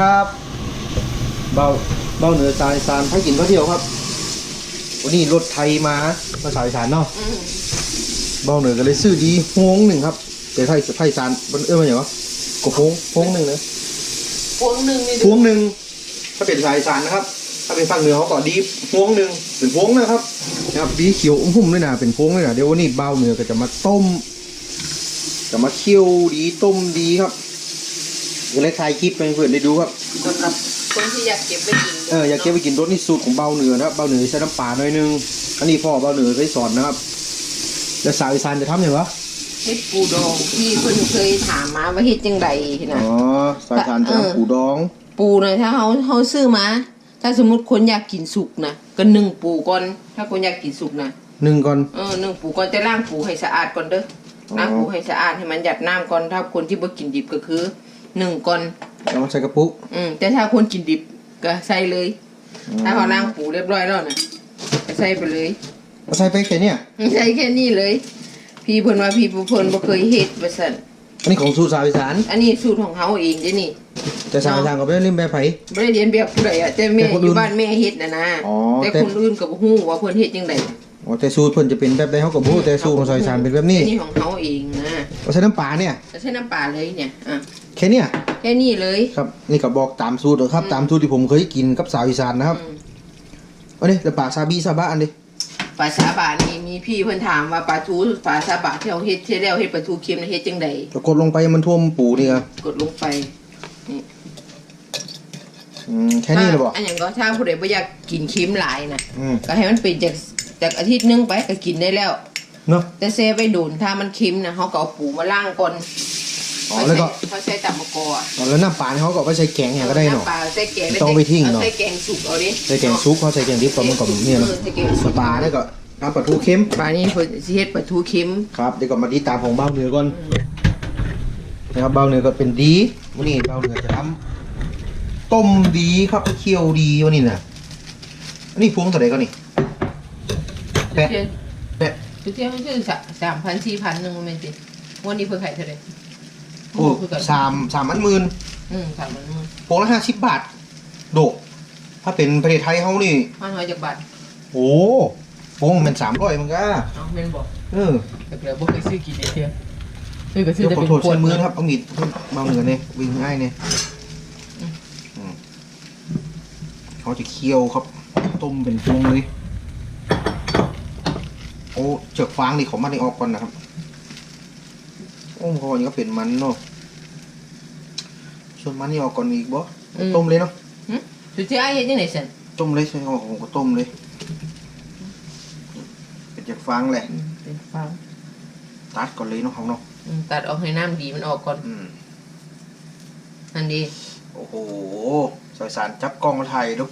วัสดีครับ เบาเบาเหนือสายสารให้กินข้าวเที่ยวครับ วันนี้รถไทยมาภาษาอีสานเนาะเบาเหนือก็เลยซื้อดีโฮงหนึ่งครับแต่ไทยไทยสารมันเอ้ยมันอย่างวะก็โฮงโฮงหนึ่งนะพวงหนึ่งนี่โฮงหนึ่งถ้าเป็นสายอีสารนะครับ ถ้าเป็นฝั่งเหนือเขาก็ดีโฮงหนึ่งเป็นโฮงนะครับนะครับดีเขียวอุ้มหุ่มด้วยนะเป็นโฮงด้วยนะเดี๋ยววันนี้เบาเหนือก็จะมาต้มจะมาเคี่ยวดีต้มดีครับ ก็เลยถ่ายคลิปไปให้เพื่อนได้ดูครับสำหรับคนที่อยากเก็บไว้กินเอออยากเก็บไปกินรสนี่สูตรของเบาเหนือนะครับเบาเหนือใช้น้ำปลาหน่อยนึงอันนี้พ่อเบาเหนือได้สอนนะครับแล้วสาวอีสานจะทำอย่างวะเฮ็ดปูดองที่เพิ่นเคยถามมาว่าเฮ็ดจังไดนะอ๋อสาวอีสานจะเออทำปูดอง ปูนะถ้าเขาเขาซื้อมา ถ้าสมมุติคนอยากกินสุกนะก็นึ่งปูก่อน ถ้าคนอยากกินสุกนะหนึ่งก่อนเออนึ่งปูก่อนจะล้างปูให้สะอาดก่อนเด้อออล้างปูให้สะอาดให้มันหยัดน้ำก่อนถ้าคนที่บ่กินดิบก็คือ หนึ่งก่อนแล้วมาใส่กระปุกอืมแต่ถ้าคนกินดิบก็ใส่เลย ถ้าเขาล้างปูเรียบร้อยแล้วนะก็ใส่ไปเลยมาใส่ไปแค่เนี้ยใส่แค่นี้เลย พี่เพิ่นว่าพี่เพิ่นบ่เคยเฮ็ดว่าซั่นอันนี้ของสูตรสาวอีสานอันนี้สูตรของเขาเองเด้นี่แต่สาวอีสานก็ไม่ได้เล่นแบบไผ่บ่ได้เรียนแบบผู้ใดอะแต่แม่แต่คนออื่ยู่นบ้านแม่เฮ็ดน่ะนะอ๋อแต่แต่คนอื่นก็บ่ฮู้ว่าเพิ่นเฮ็ดจังได๋ อ๋อแต่สูตรเพิ่นจะเป็นแบบใดเขาก็บ่รู้แต่สูตรของสาวอีสานเป็นแบบนี้นี่ของเขาเองนะเราใช้น้ำปลาเนี่ยจะใช้น้ำปลาเลยเนี่ยอะแค่เนี้ยแค่นี้เลย ครับนี่ก็บอกตามสูตรเด้อครับ ตามสูตรที่ผมเคยกินกับสาวอีสานนะครับอืมอันนี้แต่ปลาซาบิซาบะอันนี้ปลาสาบะนี่มีพี่เพิ่นถามว่าปลาทูปลาสาบะที่เฮาเฮ็ดที่แล้วเฮ็ดปลาทูเค็มน่ะเฮ็ดจังได๋ก็กดลงไปมันท่วมปูนี่ครับกดลงไปอืมแค่นี้เลยบ่อันหยังก็ถ้าผู้ใดบ่อยากกินเค็มหลายนะอืมก็ให้มันเป็นจาก จากอาทิตย์หนึงไปก็กินได้แล้ว เนาะ แต่เซไปโดนถ้ามันเค็มนะเขาก็เอาปูมาล่างก่อนอ๋อแล้วก็ เขาใช้ตับมะกอกอะอ๋อแล้วน้ำปลาเนี่ยเขาก็เอาไปใส่แกงอย่างก็ได้เนาะำปลาใส่แกงต้องไปทิ้งเนอะ ใส่แกงสุกเอาดิใส่แกงซุปเขาใส่แกงดิบก็มันก็เนี่ยเนาะออใส่แกงสุกปลาเนี่ยก็น้ำปลาทูเค็ม ปลานี่เพิ่นสิเฮ็ดปลาทูเค็มครับเดี๋ยวก็มาดีตามของเบ้าเหนือก่อนนะครับเบ้าเหนือก็เป็นดีวันนี้เบ้าเหนือจะทำต้มดีครับเคี่ยวดีวันนี้น่ะอันนี้พวงเท่าไหร่ก็นี่ แปะเที่ยแปะทุกเที่ยมันคือสามพันสี่พันหนึ่งมันสิวันนี้เพิ่นขายเท่าไหร่โอ้สามสามพันหมื่นอืมสามพันหนึ่งพวงละห้าสิบบาท โดกถ้าเป็นประเทศไทยเขานี่ห้าร้อยจากบาท โอ้พวงมันสามร้อยมันก็เอาแม่นบอกเออแต่เดี๋ยวบ่เคยซื้อกินเลยเที่ยซื้อก็ซื้อเดี๋ยวแต่ขอเป็นโทษขวใช้ดมือนะครับเอามีดเบาเหนือเนี่ยวิ่งง่ายเนี่ยอืมเขาจะเคี่ยวครับ ต้มเป็นพวงเลยโอ้เจือกฟางนี่เขามาได้ออกก่อนนะครับ โอ้พอนี่ก็เป็นมันเนาะส่วนมันนี่ออกก่อนอีกบ่ต้มเลยเนาะทุกเที่ยเฮ็ดจังได๋ซั่นต้มเลยใช่ไหมผมก็ต้มเลย เป็นเจือกฟางแหละ อืมเป็นฟางตัดก่อนเลยเนาะของเนาะอืมตัดออกให้น้ำดีมันออกก่อนอืมอันนี้โอ้โหสายสารจับกล้องมาถ่ายลูก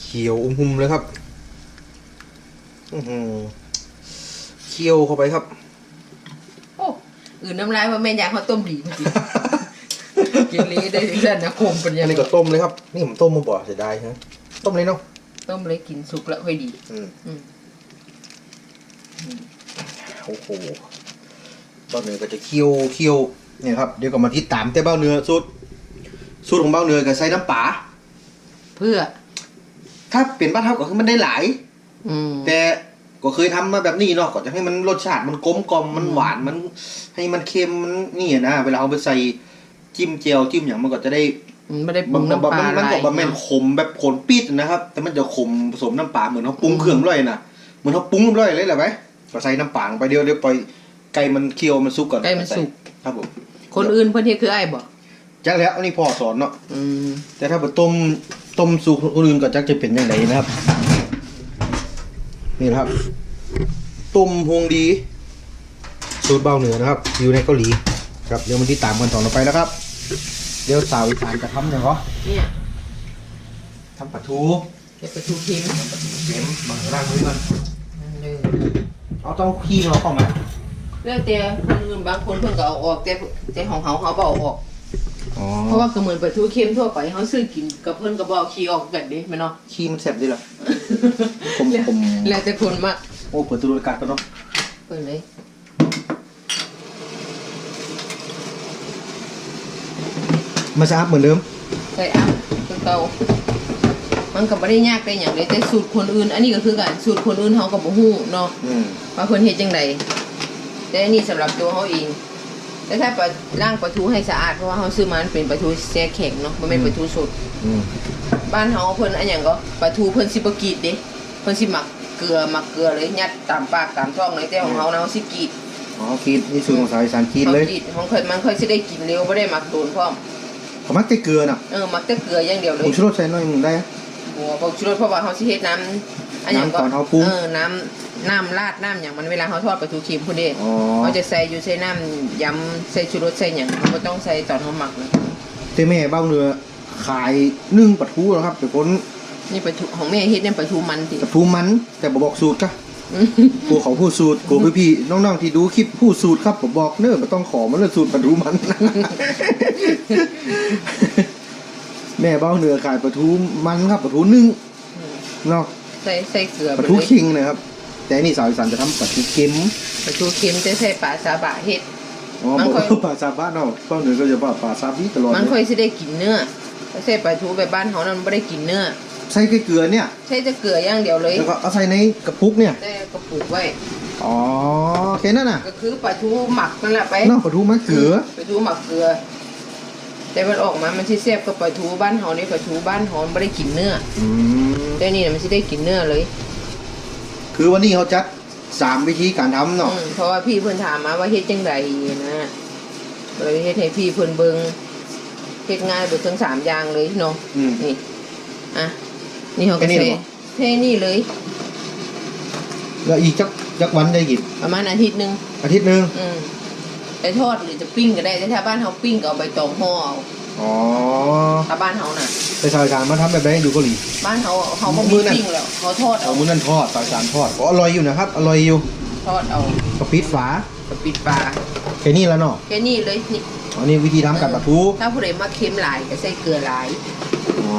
เขียวอุ้มหุ่มเลยครับอือหือ เคี่ยวเข้าไปครับ โอ้อื่นน้ำลายว่าแม่ยายเขาต้มดีเมื่อกี้เกลีได้ถึงขั้นนะคมเป็นยัอังนไงนี้ก็ต้มเลยครับ นี่ผมต้มมาบ่เสียดายฮะต้มเลยเนาะต้มเลยกินสุกแล้วค่อยดีอืมอืมโอ้โหเบ้าเนื้อก็จะเคี่ยวเคี่ยวเนี่ยครับเดี๋ยวก็มาที่ตามแต่เบ้าเนื้อสูตรสูตรของเบ้าเนื้อก็ใส่น้ำปลาเพื่อ ถ้าเป็นบ้านเท่าก็คือมันได้หลายอืม แต่ก็เคยทำมาแบบนี้เนาะก็จะให้มันรสชาติมันกลมกล่อมมันหวานมัน ให้มันเค็มมันนี่อะนะเวลาเอาไปใส่จิ้มเจียวจิ้มอย่างมันก็จะได้มันไม่ได้ปรุบางงน้ำปลามันมันอะไรก็บะแม่นขมแบบขนปิดนะครับ แต่มันจะขมผสมน้ำปลาเหมือนเขาปรุงเครื่องร่อยนะเหมือนเขาปรุงร่อยเลยแหละไหมก็ใส่น้ำปลาลงไปเดียวเดี๋ยวปล่อยไก่มันเคี่ยวมันสุกก่อนไก่มันสุกครับผมคนอื่นเพื่อนที่คือไอ้บอกจักแล้วอันนี้พ่อสอนเนาะอืมแต่ถ้าไปต้มต้มสุกคนอื่นก็จักจะเป็นยังไงนะครับ นี่นะครับต้มฮวงดีสูตรเบาเหนือนะครับอยู่ในเกาหลีครับเดี๋ยวมันที่ตามกันต่อไปแล้วครับ เดี๋ยวสาวอีสานจะทำยังเหรอเนี่ยทำปลาทูเก็บไปทูเค็มเข็มบางร่างด้วยกันนั่นเลยเอาต้องขี้เราเข้ามาแล้วแต่คนอื่นบางคนเพิ่นก็เอาออกแต่แต่ของเขาเขาบเอาออกอ๋อเพราะว่าก็เหมือนปลาทูเค็มทั่วไปเขาซื้อกินกับเพิ่นก็บเอาขี้ออกกันเดิแม่นเนาะขี้มันแสบดีเหรอ ผมแล้วผมแล้วแต่คนมากโอ้เปิดตูอากาศไปเนาะเปิดเลยนมาสะอาดเหมือนเดิมใส่อัพคือเก่ามันก็บ่ได้ยากได้หยังเลยแต่สูตรคนอื่น อันนี้ก็คือกันสูตรคนอื่นเฮาก็บ่ฮู้เนาะอืมว่าเพิ่นเฮ็ดจังไดแต่อันนี้สำหรับตัวเฮาเองแต่ถ้าปลาล้างปลาทูให้สะอาดเพราะว่าเฮาซื้อมามันเป็นปลาทูแช่แข็งเนาะบ่แม่นปลาทูสดอืม บ้านเฮาเพิ่นอันหยังก็ปลาทูเพิ่นสิบ่กรีดเด้เพิ่นสิหมักเกลือหมักเกลือเลยยัดตามปากตามท้องเลยแต่ของเฮานะเฮาสิกรีดอ๋อคิดนี่สูตรของสาวอีสานคิดเฮาเลยกรีดของเพิ่นมันค่อยสิได้กินเร็วบ่ได้หมักโดนพร้อมเขามักจะเกลือน่ะเออหมักแต่เกลืออย่างเดียวเลผย งชูรสใส่หน่อยหนึงได้อะบัวบอกชูรสเพราะว่าเขาสิเฮ็ดน้ำอันหยังก็น้ำก่อนเอาปรุง เออน้ำน้ำราดน้ำอย่างมันเวลาเขาทอดปลาทูเค็มพุ่นเด้อ๋อเขาจะใส่อยู่ใส่น้ำยำใส่ชูรสใส่หยังเขาบ่ต้องใส่ตอนเขาหมักนะแต่แม่เบ้าเนื้อ ขายนึ่งปลาทูแล้วครับเป็นคนนี่ปลาทูของแม่เฮ็ดเนี่ยปลาทูมันติปลาทูมัน แต่บ่บอกสูตรกะอืมกลัวเขาพูดสูตรกลัวพี่ๆน้องๆที่ดูคลิปพูดสูตรครับผมบอกเน้อไม่ต้องขอมันเลยสูตรปลาทูมัน แม่เบ้าเนื้อขายปลาทูมันครับปลาทูนึ่งเนาะใส่ใส่เกลือปไปลาทูเลยคิงนะครับ แต่อันนี่สาวอีสานจะทำปลาทูเค็มปลาทูเค็มจะใส่ปลาซาบะเฮ็ดอ๋อมันบอกค่อยว่าปลาซาบ้านเนาะเบ้าเนื้อก็จะว่าปลาซาบีตลอดมันเลยค่อยสิได้กินเนื้อถ้า ใส่ปลาทูแบบบ้านเขานั้นมันบ่ได้กินเนื้อใส่แค่เกลือเนี่ยใส่แต่เกลืออย่างเดียวเลยแล้วก็เอาใส่ในกระปุกเนี่ย แต่กระปุกไว้อ๋อแค่นั้นน่ะก็คือปลาทูหมักนั่นแหละไปเนอกปลาทูมะเขือปลาทูหมักเกลือ แต่มันออกมามันที่แซ่บกับปลาทูบ้านเฮานี่ปลาทูบ้านเฮามันไม่ได้กินเนื้ออืมแต่นี่น่ะมันสิได้กินเนื้อเลยคือวันนี้เขาจัดสามวิธีการทำเนาะอืมเพราะว่าพี่เพิ่นถามมาว่าเฮ็ดจังไดนะเลยเฮ็ดให้พี่เพิ่นเบิ่ง เฮ็ดง่ายเบิดทั้งสามอย่างเลยเนาะอืม นี่อะนี่เขาก็แค่นี้ใส่เหรอเท่นี่เลย แล้วอีกจักจักวันได้กินประมาณอาทิตย์หนึ่งอาทิตย์หนึ่งอืมไปทอดหรือจะปิ้งก็ได้แต่ถ้าบ้านเฮาปิ้งก็เอาใบตองห่อเอาอ๋อถ้าบ้านเฮาน่ะ ไปสาวอีสานมาทำแบบไหนดูเกาหลี บ้านเฮาเขาบ่มืมีอนั้นปิ้งแล้วเขาทอดเอาเอามื้อนั้นทอดสาวอีสานทอดก็อร่อยอยู่นะครับ อร่อยอยู่ทอดเอากระปิดฝา ก็ปิดปลาแค่นี้แล้วเนาะแค่นี้เลยนี่ อันนี้วิธีทำกับปลาทูถ้าผู้ใดมาเค็มหลายก็ใส่เกลือหลายอ๋อ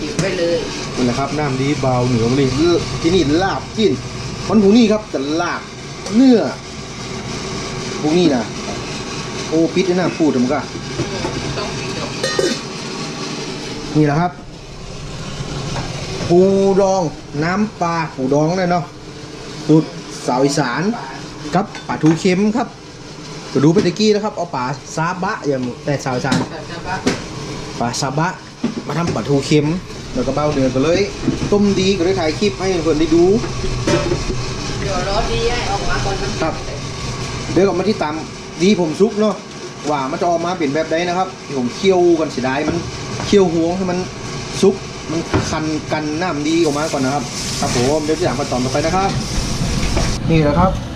ปิดไว้เลยนั่นแหละครับน้ำดีเบาเหนือมาเลยที่นี่ลาบจิ้นวันพรุ่งนี้ครับจะลาบเนื้อพรุ่งนี้นะโอ้ปิดด้วยนะพูดถึงก็ต้องปิดดอกนี่แหละครับปูดองน้ำปลาปูดองเนี่ยเนาะสูตรสาวอีสานกับปลาทูเค็มครับ ก็ดูไปตะกี้นะครับ เอาปลาซาบะอย่างแต่สาวอีสานแบบจะว่าปลาซาบะ มาทำปลาทูเค็ม แล้วก็เบ้าเดือนก็เลย ต้มดีก็ได้ถ่ายคลิปให้เพื่อนได้ดูเดี๋ยวรอดีให้ออกมาก่อนมันครับ เดี๋ยวกลับมาที่ตามดีผมซุกเนาะว่ามันจะออกมาเป็นแบบใดนะครับที่ผมเคี่ยวกันเสียดายมันเคี่ยวห่วงให้มันซุกมันคันกันน้ำดีออกมาก่อนนะครับ ครับผมเดี๋ยวที่หลังมาตอนต่อไปนะครับ นี่แหละครับ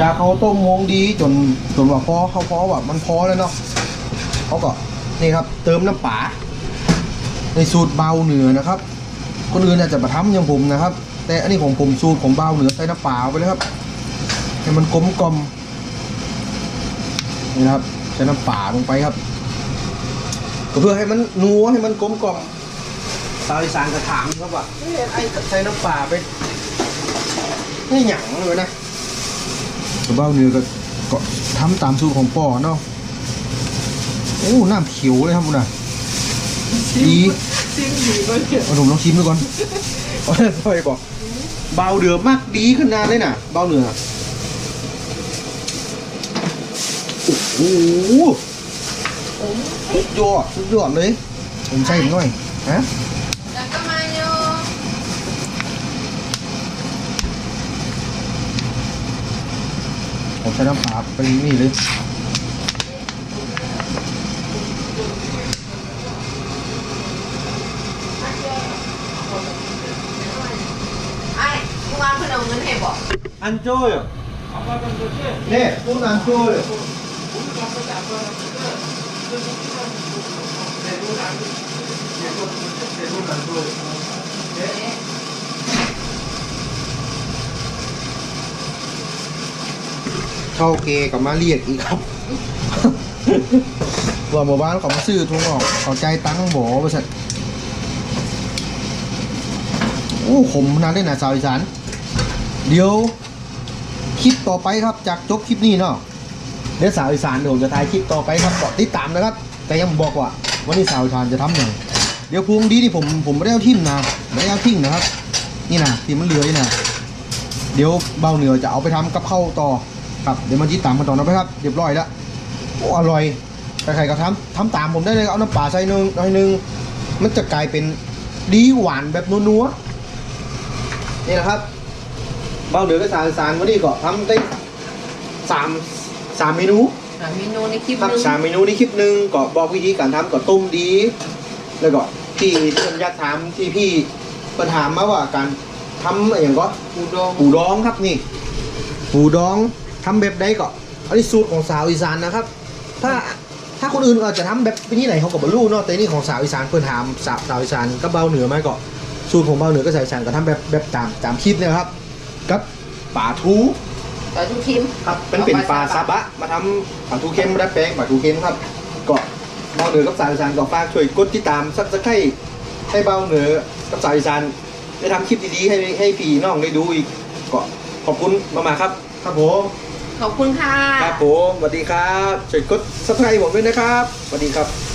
จากเขาต้มวงดีจนจนว่าพอเขาพอว่ามันพอแล้วเนาะเขาก็นี่ครับ เติมน้ำปลาในสูตรเบาเหนือนะครับ คนอื่นอาจจะประทับอย่างผมนะครับ แต่อันนี้ของผมสูตรของเบาเหนือใส่น้ำปลาไปเลยครับให้มันกลมกลมนี่นะครับใช้น้ำป่าลงไปครับก็เพื่อให้มันนัวให้มันกลมกล่อมสาวอีสานกระถามครับว่าไอ้ใช้น้ำป่าไปนี่หยั่งเลยนะ กระเบ้าเนื้อก็ก็ทำตามสูตรของป่อเนาะโอ้น้ำเขียวเลยครับคุณน่ะดีซิมดีก็เถอะเอาผมลองชิมดูก่อนเอาเลยพ่อยบอกเบาเดือมากดีขึ้นนานเลยน่ะ เบาเนื้อโอ้โหสุดยอดสุดยอดเลยผมใส่ผมหน่อยฮะ แล้วก็มาโย ผมใช้น้ำปลาไปนี่เลยไอ้เมื่อวานเพิ่นเอาเงินให้บอกอันโจ้ยเนี่ยพูดอันโจ้ย เท่าเกกับมาเรียกอีกครับว่าหมู่บ้านเขามาซื้อทุ่งออกเขาใจตั้งบ่บริษัทโอ้ขมนาดนี้นะสาวอีสานเดี๋ยวคลิปต่อไปครับจากจบคลิปนี้เนาะเดี๋ยวสาวอีสานเดี๋ยวจะถ่ายคลิปต่อไปครับกดติดตามนะครับ แต่ยังบอกว่าวันนี้สาวอีสานจะทำอย่างเดี๋ยวพวงดีที่ผมผมไม่ได้เอาทิ่มนะไม่ได้เอาทิ้งนะครับ นี่นะที่มันเหลือนี่นะเดี๋ยวเบาเหนือจะเอาไปทำกับข้าวต่อ ครับเดี๋ยวมาจีตามกันต่อนะครับเรียบร้อยแล้วโอ้อร่อยใครๆก็ทำทำตามผมได้เลยเอาน้ำปลาใส่หนึ่งหน่อยหนึงมันจะกลายเป็นดีหวานแบบนัวๆนี่แหละครับเบาเหนือกับสารสารวันนี้ก็ทำได้สามสามเมนูหาเมนูในคลิปครับนึงสามเมนูในคลิปหนึ่งก็บอกวิธีการทำก็ต้มดี แล้วก็ที่ที่ผมอยากถามที่พี่ปัญหามมาว่าการทำอะไรอย่างก็ปูดองปูดองครับนี่ปูดอง ทำแบบใดก็อันนี้สูตรของสาวอีสานนะครับ ถ้าถ้าคนอื่นอาจจะทำแบบวิธีไหนเขาก็บรรลุเนาะแต่นี่ของสาวอีสานเพื่อนถามสาวสาวอีสานก็เบาเหนือมาก็สูตรของเบาเหนือก็สาวอีสานก็ทำแบบแบบตามตามคลิปเนี่ยครับกับป่าทูปลาทูคิมครับเป็นเป็นปลาซาบะ มาทำปลาทูเค็มดัดแปลงปลาทูเค็มครับก็เบาเหนือกับสาวอีสานก็ฝากช่วยกดติดตามซับสไครต์ให้เบาเหนือกับสาวอีสานได้ทำคลิปดีๆให้ให้พี่น้องได้ดูอีกก็ขอบคุณมากๆครับ ครับผม ขอบคุณค่ะ ครับผมสวัสดีครับช่วยกดซับสไครต์ผมด้วยนะครับสวัสดีครับ